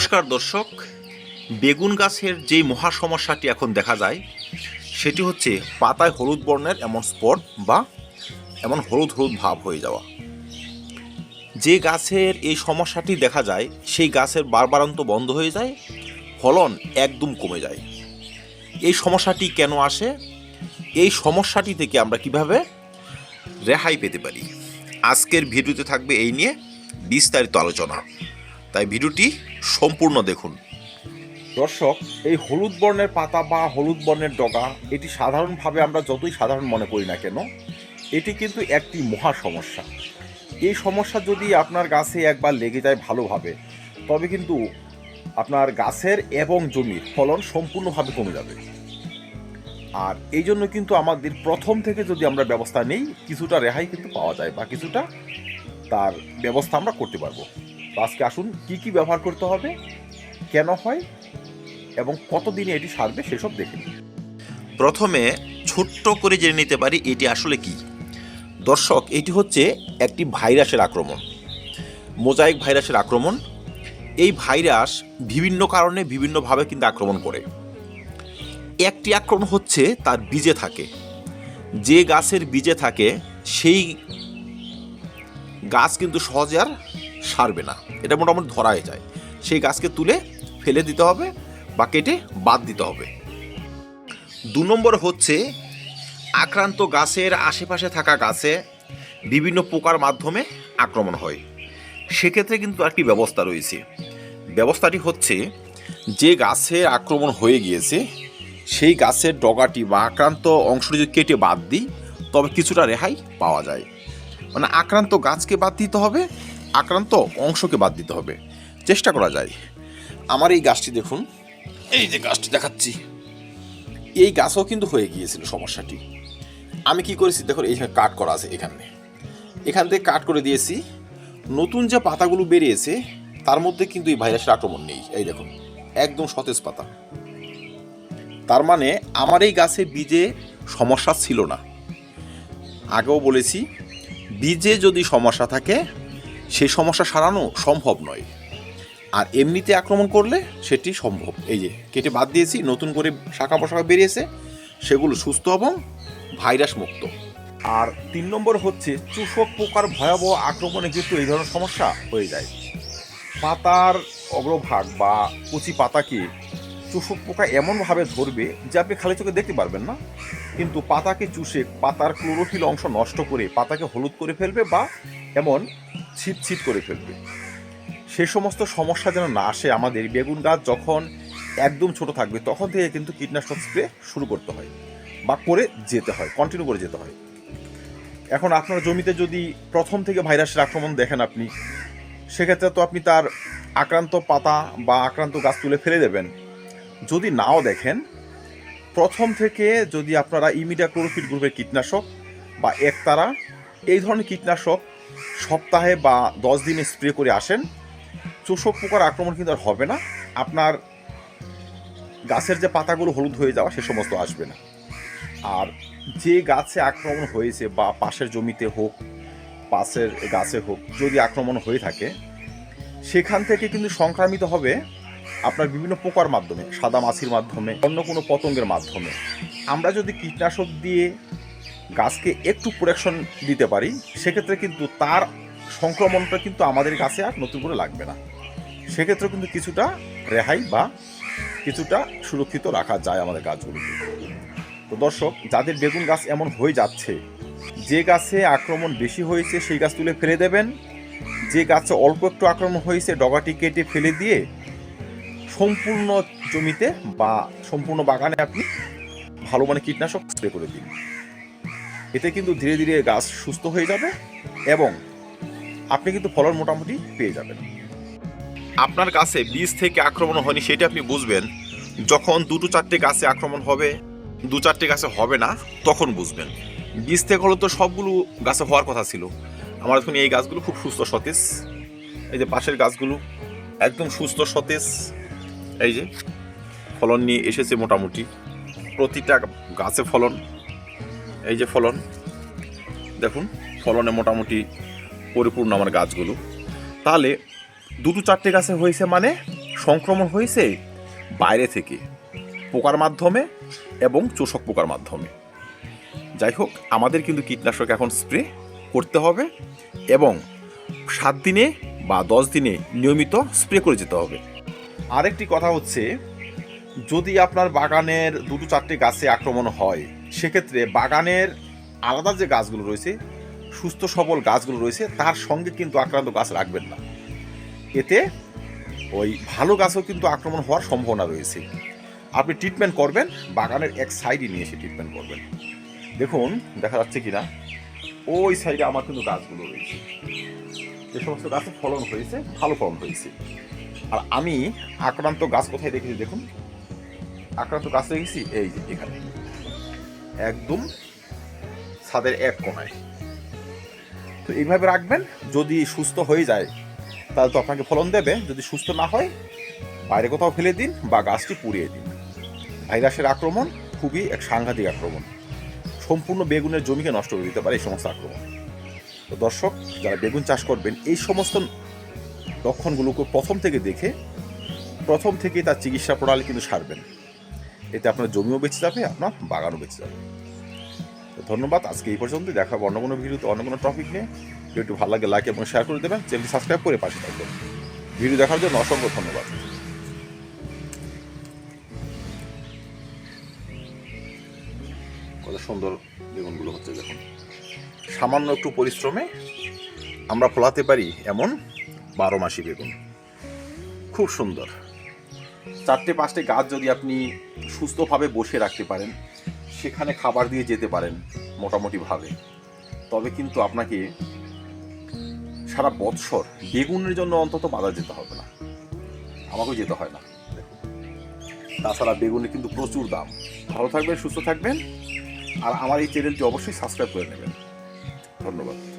নমস্কার দর্শক। বেগুন গাছের যে মহা সমস্যাটি এখন দেখা যায়, সেটি হচ্ছে পাতায় হলুদ বর্ণের এমন স্পট বা এমন হলুদ হলুদ ভাব হয়ে যাওয়া। যে গাছের এই সমস্যাটি দেখা যায়, সেই গাছের বারবারান্ত বন্ধ হয়ে যায়, ফলন একদম কমে যায়। এই সমস্যাটি কেন আসে? এই সমস্যাটি থেকে আমরা কীভাবে রেহাই পেতে পারি? আজকের ভিডিওতে থাকবে এই নিয়ে বিস্তারিত আলোচনা। তাই ভিডিওটি সম্পূর্ণ দেখুন। দর্শক, এই হলুদ বর্ণের পাতা বা হলুদ বর্ণের ডগা, এটি সাধারণভাবে আমরা যতই সাধারণ মনে করি না কেন, এটি কিন্তু একটি মহা সমস্যা। এই সমস্যা যদি আপনার গাছে একবার লেগে যায় ভালোভাবে, তবে কিন্তু আপনার গাছের এবং জমির ফলন সম্পূর্ণভাবে কমে যাবে। আর এই জন্য কিন্তু আমাদের প্রথম থেকে যদি আমরা ব্যবস্থা নেই, কিছুটা রেহাই কিন্তু পাওয়া যায় বা কিছুটা তার ব্যবস্থা আমরা করতে পারব। আজকে আসুন, কি কি ব্যবহার করতে হবে, কেন হয়, এবং কতদিনে এটি সারবে সেসব দেখে। প্রথমে ছোট্ট করে জেনে নিতে পারি এটি আসলে কি। দর্শক, এটি হচ্ছে একটি ভাইরাসের আক্রমণ, মোজাইক ভাইরাসের আক্রমণ। এই ভাইরাস বিভিন্ন কারণে বিভিন্নভাবে কিন্তু আক্রমণ করে। একটি আক্রমণ হচ্ছে তার বীজে থাকে। যে গাছের বীজে থাকে, সেই গাছ কিন্তু সহজে আর সারবে না। এটা মোটামুটি ধরা হয়ে যায়। সেই গাছকে তুলে ফেলে দিতে হবে বা কেটে বাদ দিতে হবে। দু নম্বর হচ্ছে আক্রান্ত গাছের আশেপাশে থাকা গাছে বিভিন্ন পোকার মাধ্যমে আক্রমণ হয়। সেক্ষেত্রে কিন্তু একটি ব্যবস্থা রয়েছে। ব্যবস্থাটি হচ্ছে যে গাছে আক্রমণ হয়ে গিয়েছে, সেই গাছের ডগাটি বা আক্রান্ত অংশটি যদি কেটে বাদ দিই, তবে কিছুটা রেহাই পাওয়া যায়। মানে আক্রান্ত গাছকে বাদ দিতে হবে আক্রান্ত অংশকে বাদ দিতে হবে। চেষ্টা করা যায়। আমার এই গাছটি দেখুন। এই যে গাছটি দেখাচ্ছি। এই গাছও কিন্তু হয়ে গিয়েছিল সমস্যাটি। আমি কি করেছি? দেখো এইখানে কাট করা আছে এখানে। এখান থেকে কাট করে দিয়েছি। নতুন যে পাতাগুলো বেরিয়েছে, তার মধ্যে কিন্তু এই ভাইরাসের আক্রমণ নেই। এই দেখুন, একদম সতেজ পাতা। তার মানে আমার এই গাছে বীজে সমস্যা ছিল না। আগেও বলেছি, বীজে যদি সমস্যা থাকে সেই সমস্যা সারানো সম্ভব নয়। আর এমনিতে আক্রমণ করলে সেটি সম্ভব। এই যে, কেটে বাদ দিয়েছি, নতুন করে শাখা পোশাখা বেরিয়েছে, সেগুলো সুস্থ এবং ভাইরাস মুক্ত। আর তিন নম্বর হচ্ছে, চুষক পোকার ভয়াবহ আক্রমণে কিন্তু এই ধরনের সমস্যা হয়ে যায়। পাতার অগ্রভাগ বা কচি পাতাকে চুষক পোকা এমনভাবে ধরবে যে আপনি খালি চোখে দেখতে পারবেন না। কিন্তু পাতাকে চুষে পাতার ক্লোরোফিল অংশ নষ্ট করে পাতাকে হলুদ করে ফেলবে বা এমন ছিট ছিট করে ফেলবে। সে সমস্ত সমস্যা যেন না আসে, আমাদের বেগুন গাছ যখন একদম ছোট থাকবে, তখন থেকে কিন্তু কীটনাশক স্প্রে শুরু করতে হয় বা করে যেতে হয় কন্টিনিউ করে যেতে হয়। এখন আপনার জমিতে যদি প্রথম থেকে ভাইরাসের আক্রমণ দেখেন আপনি, সেক্ষেত্রে তো আপনি তার আক্রান্ত পাতা বা আক্রান্ত গাছ তুলে ফেলে দেবেন। যদি নাও দেখেন, প্রথম থেকে যদি আপনারা ইমিডিয়া ক্লোরোফিল গ্রুপের কীটনাশক বা একতারা, এই ধরনের কীটনাশক সপ্তাহে বা দশ দিনে স্প্রে করে আসেন। চোষক পোকার আক্রমণ কিন্তু আর হবে না। আপনার গাছের যে পাতাগুলো হলুদ হয়ে যাওয়া, সে সমস্ত আসবে না। আর যে গাছে আক্রমণ হয়েছে বা পাশের জমিতে হোক, পাশের গাছে হোক, যদি আক্রমণ হয়ে থাকে, সেখান থেকে কিন্তু সংক্রামিত হবে আপনার বিভিন্ন পোকার মাধ্যমে, সাদা মাছির মাধ্যমে, অন্য কোনো পতঙ্গের মাধ্যমে। আমরা যদি কীটনাশক দিয়ে গাছকে একটু প্রোটেকশন দিতে পারি, সেক্ষেত্রে কিন্তু তার সংক্রমণটা কিন্তু আমাদের গাছে আর নতুন করে লাগবে না। সেক্ষেত্রে কিন্তু কিছুটা রেহাই বা কিছুটা সুরক্ষিত রাখা যায় আমাদের গাছগুলিকে। তো দর্শক, যাদের বেগুন গাছ এমন হয়ে যাচ্ছে, যে গাছে আক্রমণ বেশি হয়েছে সেই গাছ তুলে ফেলে দেবেন, যে গাছে অল্প একটু আক্রমণ হয়েছে ডগাটি কেটে ফেলে দিয়ে সম্পূর্ণ জমিতে বা সম্পূর্ণ বাগানে আপনি ভালো মানে কীটনাশক স্প্রে করে দিন। এতে কিন্তু ধীরে ধীরে গাছ সুস্থ হয়ে যাবে এবং আপনি কিন্তু ফলন মোটামুটি পেয়ে যাবেন। আপনার গাছে বীজ থেকে আক্রমণ হয়নি, সেটা আপনি বুঝবেন। যখন দুটো চারটে গাছে আক্রমণ হবে, দু চারটে গাছে হবে না, তখন বুঝবেন। বীজ থেকে হলে তো সবগুলো গাছে হওয়ার কথা ছিল। আমার এখন এই গাছগুলো খুব সুস্থ সতেজ। এই যে পাশের গাছগুলো একদম সুস্থ সতেজ। এই যে ফলন নিয়ে এসেছে মোটামুটি। প্রতিটা গাছে ফলন এই যে ফলন, দেখুন, ফলনে মোটামুটি পরিপূর্ণ আমার গাছগুলো। তাহলে দুটো চারটে গাছে হয়েছে মানে সংক্রমণ হয়েছে বাইরে থেকে, পোকার মাধ্যমে এবং চোষক পোকার মাধ্যমে। যাই হোক, আমাদের কিন্তু কীটনাশক এখন স্প্রে করতে হবে এবং সাত দিনে বা দশ দিনে নিয়মিত স্প্রে করে যেতে হবে। আরেকটি কথা হচ্ছে, যদি আপনার বাগানের দুটো চারটে গাছে আক্রমণ হয় সেক্ষেত্রে বাগানের আলাদা যে গাছগুলো রয়েছে, সুস্থ সবল গাছগুলো রয়েছে, তার সঙ্গে কিন্তু আক্রান্ত গাছ রাখবেন না। এতে ওই ভালো গাছও কিন্তু আক্রমণ হওয়ার সম্ভাবনা রয়েছে। আপনি ট্রিটমেন্ট করবেন, বাগানের এক সাইডে নিয়ে এসে ট্রিটমেন্ট করবেন। দেখুন, দেখা যাচ্ছে কিনা, ওই সাইডে আমার কিন্তু গাছগুলো রয়েছে। যে সমস্ত গাছে ফলন হয়েছে, ভালো ফলন হয়েছে। আর আমি আক্রান্ত গাছ কোথায় দেখেছি দেখুন? আক্রান্ত গাছ দেখেছি? এই যে এখানে। একদম ছাদের এক কোনায়। তো এইভাবে রাখবেন, যদি সুস্থ হয়ে যায়, তাহলে তো আপনাকে ফলন দেবে। যদি সুস্থ না হয়, বাইরে কোথাও ফেলে দিন বা গাছটি পুড়িয়ে দিন। ভাইরাসের আক্রমণ খুবই এক সাংঘাতিক আক্রমণ। সম্পূর্ণ বেগুনের জমিকে নষ্ট করে দিতে পারে এই সমস্ত আক্রমণ। তো দর্শক, যারা বেগুন চাষ করবেন, এই সমস্ত লক্ষণগুলোকে প্রথম থেকে দেখে, প্রথম থেকেই তার চিকিৎসা প্রণালী কিন্তু সারবেন। এতে আপনার জমিও বেঁচে যাবে, আপনার বাগানও বেঁচে যাবে। তো ধন্যবাদ, আজকে এই পর্যন্ত দেখা অন্য কোনো ভিডিওতে, অন্য কোনো টপিক নিয়ে। একটু ভালো লাগে লাইক এবং শেয়ার করে দেবেন চ্যানেলটি সাবস্ক্রাইব করে পাশে থাকবেন। ভিডিও দেখার জন্য অসংখ্য ধন্যবাদ। কত সুন্দর বেগুনগুলো হচ্ছে দেখুন। সামান্য একটু পরিশ্রমে আমরা ফলাতে পারি এমন বারো মাসি বেগুন। খুব সুন্দর। চারটে পাঁচটে গাছ যদি আপনি সুস্থভাবে বসে রাখতে পারেন, সেখানে খাবার দিয়ে যেতে পারেন মোটামুটিভাবে। তবে কিন্তু আপনাকে সারা বৎসর বেগুনের জন্য অন্তত বাজার যেতে হবে না। আমাকেও যেতে হয় না। তাছাড়া বেগুনের কিন্তু প্রচুর দাম। ভালো থাকবেন, সুস্থ থাকবেন, আর আমার এই চ্যানেলটি অবশ্যই সাবস্ক্রাইব করে নেবেন। ধন্যবাদ।